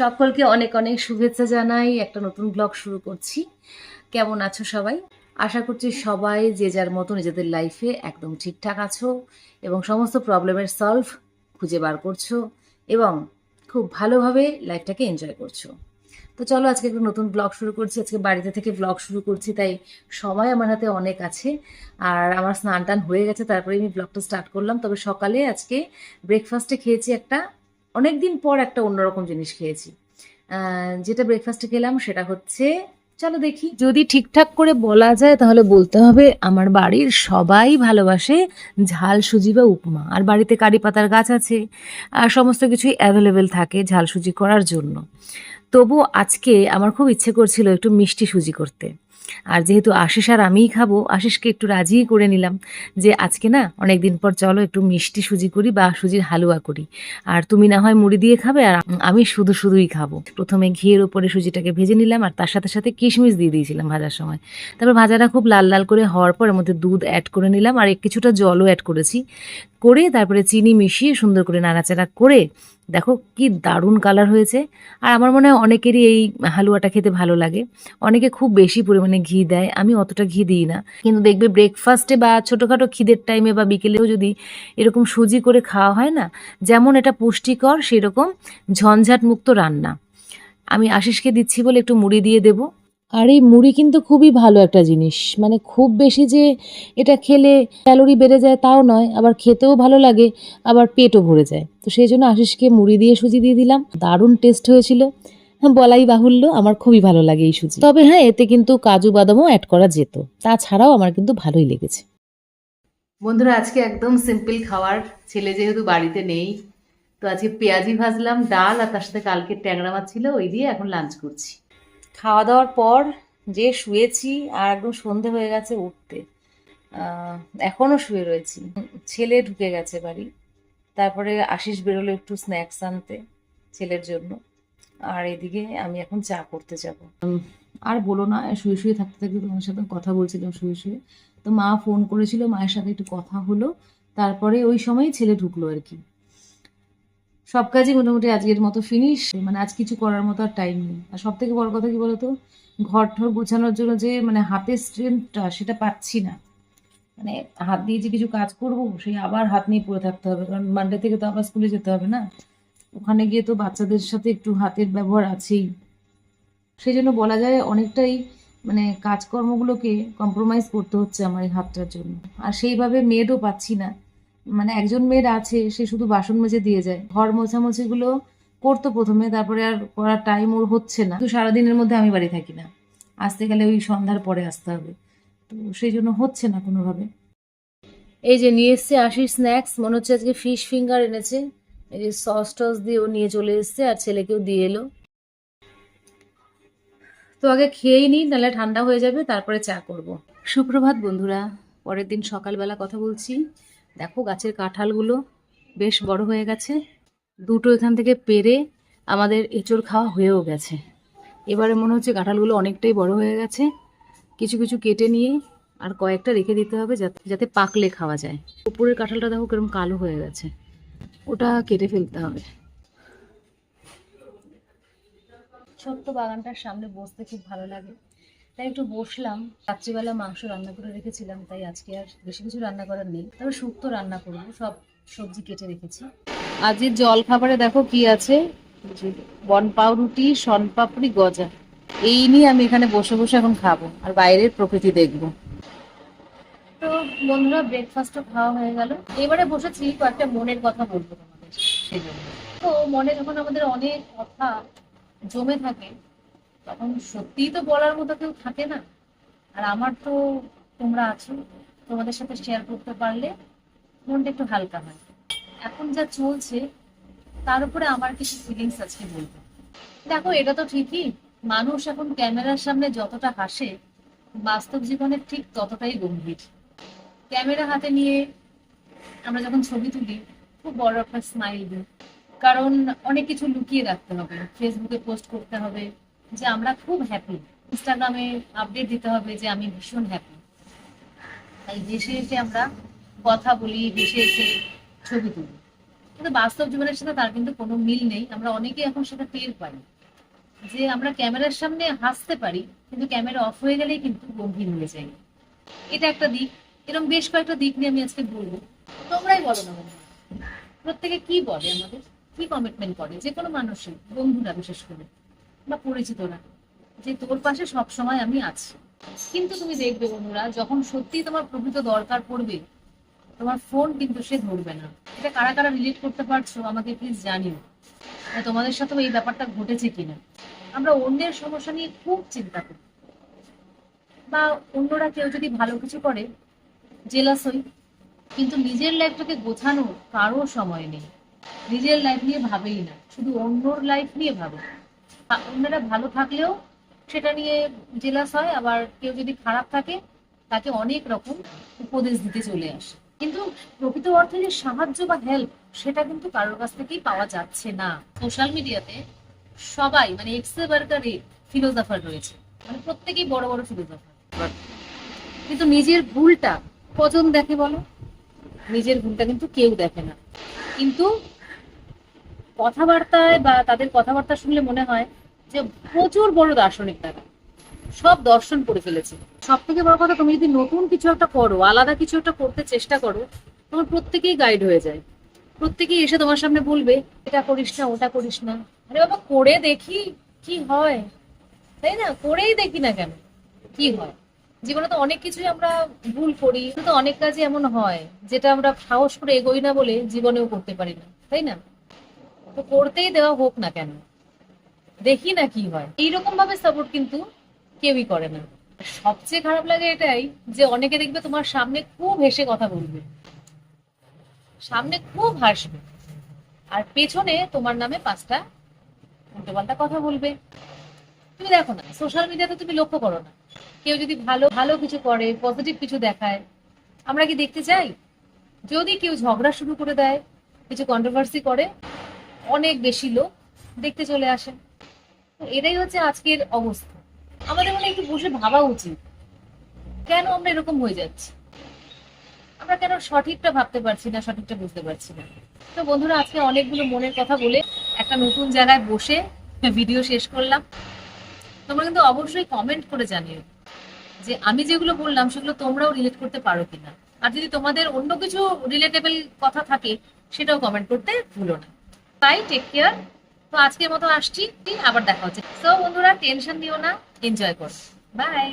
সকলকে অনেক অনেক শুভেচ্ছা জানাই। একটা নতুন ব্লগ শুরু করছি। কেমন আছো সবাই? আশা করছি সবাই যে যার মতো নিজেদের লাইফে একদম ঠিকঠাক আছো এবং সমস্ত প্রবলেমের সলভ খুঁজে বার করছ এবং খুব ভালোভাবে লাইফটাকে এনজয় করছ। তো চলো আজকে একটা নতুন ব্লগ শুরু করছি। আজকে বাড়িতে থেকে ব্লগ শুরু করছি, তাই সময় আমার হাতে অনেক আছে। আর আমার স্নান টান হয়ে গেছে তারপরে আমি ব্লগটা স্টার্ট করলাম। তবে সকালে আজকে ব্রেকফাস্টে খেয়েছি একটা অনেক দিন পর একটা অন্যরকম জিনিস খেয়েছি। যেটা ব্রেকফাস্টে খেলাম সেটা হচ্ছে, চলো দেখি। যদি ঠিকঠাক করে বলা যায় তাহলে বলতে হবে আমার বাড়ির সবাই ভালোবাসে ঝাল সুজি বা উপমা। আর বাড়িতে কারি পাতার গাছ আছে, আর সমস্ত কিছুই অ্যাভেলেবেল থাকে ঝাল সুজি করার জন্য। তবু আজকে আমার খুব ইচ্ছে করছিল একটু মিষ্টি সুজি করতে। আর যেহেতু আশিস আর আমিই খাব, আশিসকে একটু রাজিই করে নিলাম যে আজকে না অনেক দিন পর চলো একটু মিষ্টি সুজি করি বা সুজির হালুয়া করি। আর তুমি না হয় মুড়ি দিয়ে খাবে আর আমি শুধু শুধুই খাব। প্রথমে ঘিয়ের উপরে সুজিটাকে ভেজে নিলাম আর তার সাথে সাথে কিশমিশ দিয়ে দিয়েছিলাম ভাজার সময়। তারপর ভাজাটা খুব লাল লাল করে হওয়ার পর এর মধ্যে দুধ অ্যাড করে নিলাম আর কিছুটা জলও অ্যাড করেছি। করে তারপরে চিনি মিশিয়ে সুন্দর করে নাড়াচাড়া করে, দেখো কি দারুণ কালার হয়েছে। আর আমার মনে হয় অনেকেরই এই হালুয়াটা খেতে ভালো লাগে। অনেকে খুব বেশি পরিমাণে ঘি দেয়, আমি অতটা ঘি দিই না। কিন্তু দেখবে ব্রেকফাস্টে বা ছোটোখাটো খিদের টাইমে বা বিকেলেও যদি এরকম সুজি করে খাওয়া হয় না, যেমন এটা পুষ্টিকর, সেরকম ঝঞ্ঝাট মুক্ত রান্না। আমি আশিসকে দিচ্ছি বলে একটু মুড়ি দিয়ে দেবো। আর এই মুড়ি কিন্তু খুবই ভালো একটা জিনিস। মানে খুব বেশি যে এটা খেলে ক্যালোরি বেড়ে যায় তাও নয়, আবার খেতেও ভালো লাগে, আবার পেটও ভরে যায়। তো সেই জন্য আশিসকে মুড়ি দিয়ে সুজি দিয়ে দিলাম। দারুণ টেস্ট হয়েছিল। হ্যাঁ বলাই বাহুল্য, আমার খুবই ভালো লাগে এই সুজি। তবে হ্যাঁ এতে কিন্তু কাজু বাদামও অ্যাড করা যেত। তাছাড়াও আমার কিন্তু ভালোই লেগেছে। বন্ধুরা, আজকে একদম সিম্পল খাবার ছেলে যেহেতু বাড়িতে নেই, তো আজকে পেঁয়াজি ভাজলাম, ডাল, আর তার সাথে কালকে ট্যাংরা মাছ ছিল, ওই দিয়ে এখন লাঞ্চ করছি। খাওয়া দাওয়ার পর যে শুয়েছি আর একদম সন্ধে হয়ে গেছে উঠতে। আহ, এখনও শুয়ে রয়েছি। ছেলে ঢুকে গেছে বাড়ি। তারপরে আশিস বেরোলো একটু স্ন্যাক্স আনতে ছেলের জন্য। আর এদিকে আমি এখন চা করতে যাব। আর বলো না শুয়ে শুয়ে থাকতে থাকতে তোমার সাথে কথা বলছিলাম শুয়ে শুয়ে। তো মা ফোন করেছিল মায়ের সাথে একটু কথা হলো। তারপরে ওই সময় ছেলে ঢুকলো আর কি। সব কাজই মোটামুটি আজকের মতো ফিনিশ মানে আজ কিছু করার মতো আর টাইম নেই। আর সব থেকে বড় কথা কি বলতো? ঘর ঠর গোছানোর জন্য যে মানে হাতের স্ট্রেংথটা সেটা পাচ্ছি না। মানে হাত দিয়ে যে কিছু কাজ করব, সেই আবার হাত নিয়ে পড়ে থাকতে হবে। কারণ মানডে থেকে তো আবার স্কুলে যেতে হবে না। ওখানে গিয়ে তো বাচ্চাদের সাথে একটু হাতের ব্যবহার আছেই। সেই জন্য বলা যায় অনেকটাই মানে কাজকর্মগুলোকে কম্প্রোমাইজ করতে হচ্ছে আমার এই হাতটার জন্য। আর সেইভাবে মেডও পাচ্ছি না। মানে একজন মেয়ের আছে, সে শুধু বাসন মেজে দিয়ে যায়। ঘর মোছামুছিগুলো করতো প্রথমে, তারপরে আর করার টাইম ওর হচ্ছে না। তো সারাদিনের মধ্যে আমি বাড়ি থাকি না। আসতে গেলে ওই সন্ধ্যার পরে আসতে হবে। তো সেই জন্য হচ্ছে না কোনোভাবে। এই যে নিয়ে এসছে আশিস স্ন্যাক্স মনে হচ্ছে আজকে ফিশ ফিঙ্গার এনেছে। এই যে সস টস দিয়ে ও নিয়ে চলে এসছে আর ছেলেকেও দিয়ে এলো। তো আগে খেয়েই নিই, নাহলে ঠান্ডা হয়ে যাবে, তারপরে চা করব। সুপ্রভাত বন্ধুরা, পরের দিন সকালবেলা কথা বলছি। দেখো গাছের কাঁঠালগুলো বেশ বড় হয়ে গেছে। দুটো এখান থেকে পেরে আমাদের এঁচড় খাওয়া হয়েও গেছে। এবারে মনে হচ্ছে কাঁঠালগুলো অনেকটাই বড় হয়ে গেছে। কিছু কিছু কেটে নিয়ে আর কয়েকটা রেখে দিতে হবে যাতে যাতে পাকলে খাওয়া যায়। উপরের কাঁঠালটা দেখো কীরকম কালো হয়ে গেছে। ওটা কেটে ফেলতে হবে। ছোট্ট বাগানটার সামনে বসতে খুব ভালো লাগে। তাই একটু বসলাম। রাত্রিবেলা মাংস রান্না করে রেখেছিলাম, তাই আজকে আর বেশি কিছু রান্না করার নেই। তবে শুক্তো রান্না করব, সব সবজি কেটে রেখেছি। আজকের জল খাবারে দেখো কি আছে? বন পাউরুটি, শনপাপড়ি, গজা। এই নিয়ে আমি এখানে বসে বসে এখন খাব আর বাইরের প্রকৃতি দেখব। তো বন্ধুরা ব্রেকফাস্টও খাওয়া হয়ে গেল। এবারে বসেছি, কয়েকটা মনের কথা বলব তোমাদের তো মনে যখন আমাদের অনেক কথা জমে থাকে তখন সত্যিই তো বলার মতো কেউ থাকে না। আর আমার তো তোমরা আছো, তোমাদের সাথে শেয়ার করতে পারলে মনটা একটু হালকা হয়। এখন যা চলছে, তার উপরে আমার কিছু ফিলিংস আজকে বলব। দেখো, এটা তো ঠিকই, মানুষ এখন ক্যামেরার সামনে যতটা হাসে, বাস্তব জীবনে ঠিক ততটাই গম্ভীর। ক্যামেরা হাতে নিয়ে আমরা যখন ছবি তুলি, খুব বড় একটা স্মাইল দিই। কারণ অনেক কিছু লুকিয়ে রাখতে হবে ফেসবুকে পোস্ট করতে হবে যে আমরা খুব হ্যাপি ইনস্টাগ্রামে আপডেট দিতে হবে যে আমি ভীষণ হ্যাপি তাই দেশে এসে আমরা কথা বলি দেশে এসে ছবি তুলি। কিন্তু বাস্তব জীবনের সাথে তার কিন্তু কোনো মিল নেই। আমরা অনেকে এখন সেটা টের পাই। যে আমরা ক্যামেরার সামনে হাসতে পারি, কিন্তু ক্যামেরা অফ হয়ে গেলেই কিন্তু গম্ভীর হয়ে যাই। এটা একটা দিক। এরকম বেশ কয়েকটা দিক নিয়ে আমি আজকে বলব। তোমরাই বলো না প্রত্যেকে কি বলে আমাদের? কি কমিটমেন্ট করে? যে কোনো মানুষই, বন্ধুরা বিশেষ করে। বা পরিচিতরা যে তোর পাশে সব সময় আমি আছি। কিন্তু তুমি দেখবে বন্ধুরা, যখন সত্যি তোমার প্রকৃত দরকার পড়বে, তোমার ফোন কিন্তু সে ধরবে না। এটা কারা কারা রিলেট করতে পারছ আমাকে প্লিজ জানিও। তোমাদের সাথেও এই ব্যাপারটা ঘটেছে কিনা। আমরা অন্যের সমস্যা নিয়ে খুব চিন্তা করি। বা অন্যরা কেউ যদি ভালো কিছু করে জেলাস হই, কিন্তু নিজের লাইফটাকে গোছানোর কারও সময় নেই। নিজের লাইফ নিয়ে ভাবেই না, শুধু অন্যর লাইফ নিয়ে ভাবে। অন্যরা ভালো থাকলেও সেটা নিয়ে জেলাস হয় আবার কেউ যদি খারাপ থাকে তাকে অনেক রকম উপদেশ দিতে চলে আসে। কিন্তু প্রকৃত অর্থে যে সাহায্য বা হেল্প সেটা কিন্তু কারোর কাছ থেকেই পাওয়া যাচ্ছে না। সোশ্যাল মিডিয়াতে সবাই মানে এক্সে বার্গারে ফিলোজাফার রয়েছে। মানে প্রত্যেকেই বড় বড় ফিলোজাফার কিন্তু নিজের ভুলটা কজন দেখে বলো? নিজের ভুলটা কিন্তু কেউ দেখে না। কিন্তু কথাবার্তায় বা তাদের কথাবার্তা শুনলে মনে হয় যে প্রচুর বড় দার্শনিক তারা। সব দর্শন করে ফেলেছে। সব থেকে বড় কথা, তুমি যদি নতুন কিছু একটা করো, আলাদা কিছু একটা করতে চেষ্টা করো, তোমার প্রত্যেকেই গাইড হয়ে যায়। প্রত্যেকেই এসে তোমার সামনে বলবে, এটা করিস না, ওটা করিস না। আরে বাবা, করে দেখি কি হয়। তাই না? করেই দেখি না কেন? কি হয়? জীবনে তো অনেক কিছুই আমরা ভুল করি। তো অনেক কাজই এমন হয়, যেটা আমরা সাহস করে এগোই না বলে জীবনেও করতে পারি না। তাই না? তো করতেই দেওয়া হোক না কেন, দেখি না কি হয়। এইরকম ভাবে সাপোর্ট কিন্তু কেউই করে না। সবচেয়ে খারাপ লাগে এটাই যে অনেকে দেখবে তোমার সামনে খুব হেসে কথা বলবে, সামনে খুব হাসবে, আর পেছনে তোমার নামে পাঁচটা উল্টোপাল্টা কথা বলবে। তুমি দেখো না সোশ্যাল মিডিয়াতে তুমি লক্ষ্য করো না। কেউ যদি ভালো ভালো কিছু করে পজিটিভ কিছু দেখায়, আমরা কি দেখতে চাই? যদি কেউ ঝগড়া শুরু করে দেয়, কিছু কন্ট্রোভার্সি করে অনেক বেশি লোক দেখতে চলে আসে তো এটাই হচ্ছে আজকের অবস্থা। আমাদের মনে একটু বসে ভাবা উচিত, কেন আমরা এরকম হয়ে যাচ্ছি? আমরা কেন সঠিকটা ভাবতে পারছি না, সঠিকটা বুঝতে পারছি না? তো বন্ধুরা, আজকে অনেকগুলো মনের কথা বলে একটা নতুন জায়গায় বসে ভিডিও শেষ করলাম। তোমরা কিন্তু অবশ্যই কমেন্ট করে জানিও যে আমি যেগুলো বললাম, সেগুলো তোমরাও রিলেট করতে পারো কিনা। আর যদি তোমাদের অন্য কিছু রিলেটেবল কথা থাকে, সেটাও কমেন্ট করতে ভুলো না। তাই টেক কেয়ার তো আজকের মতো আসছি, আবার দেখা হচ্ছে। সো বন্ধুরা টেনশন নিও না এনজয় করো। বাই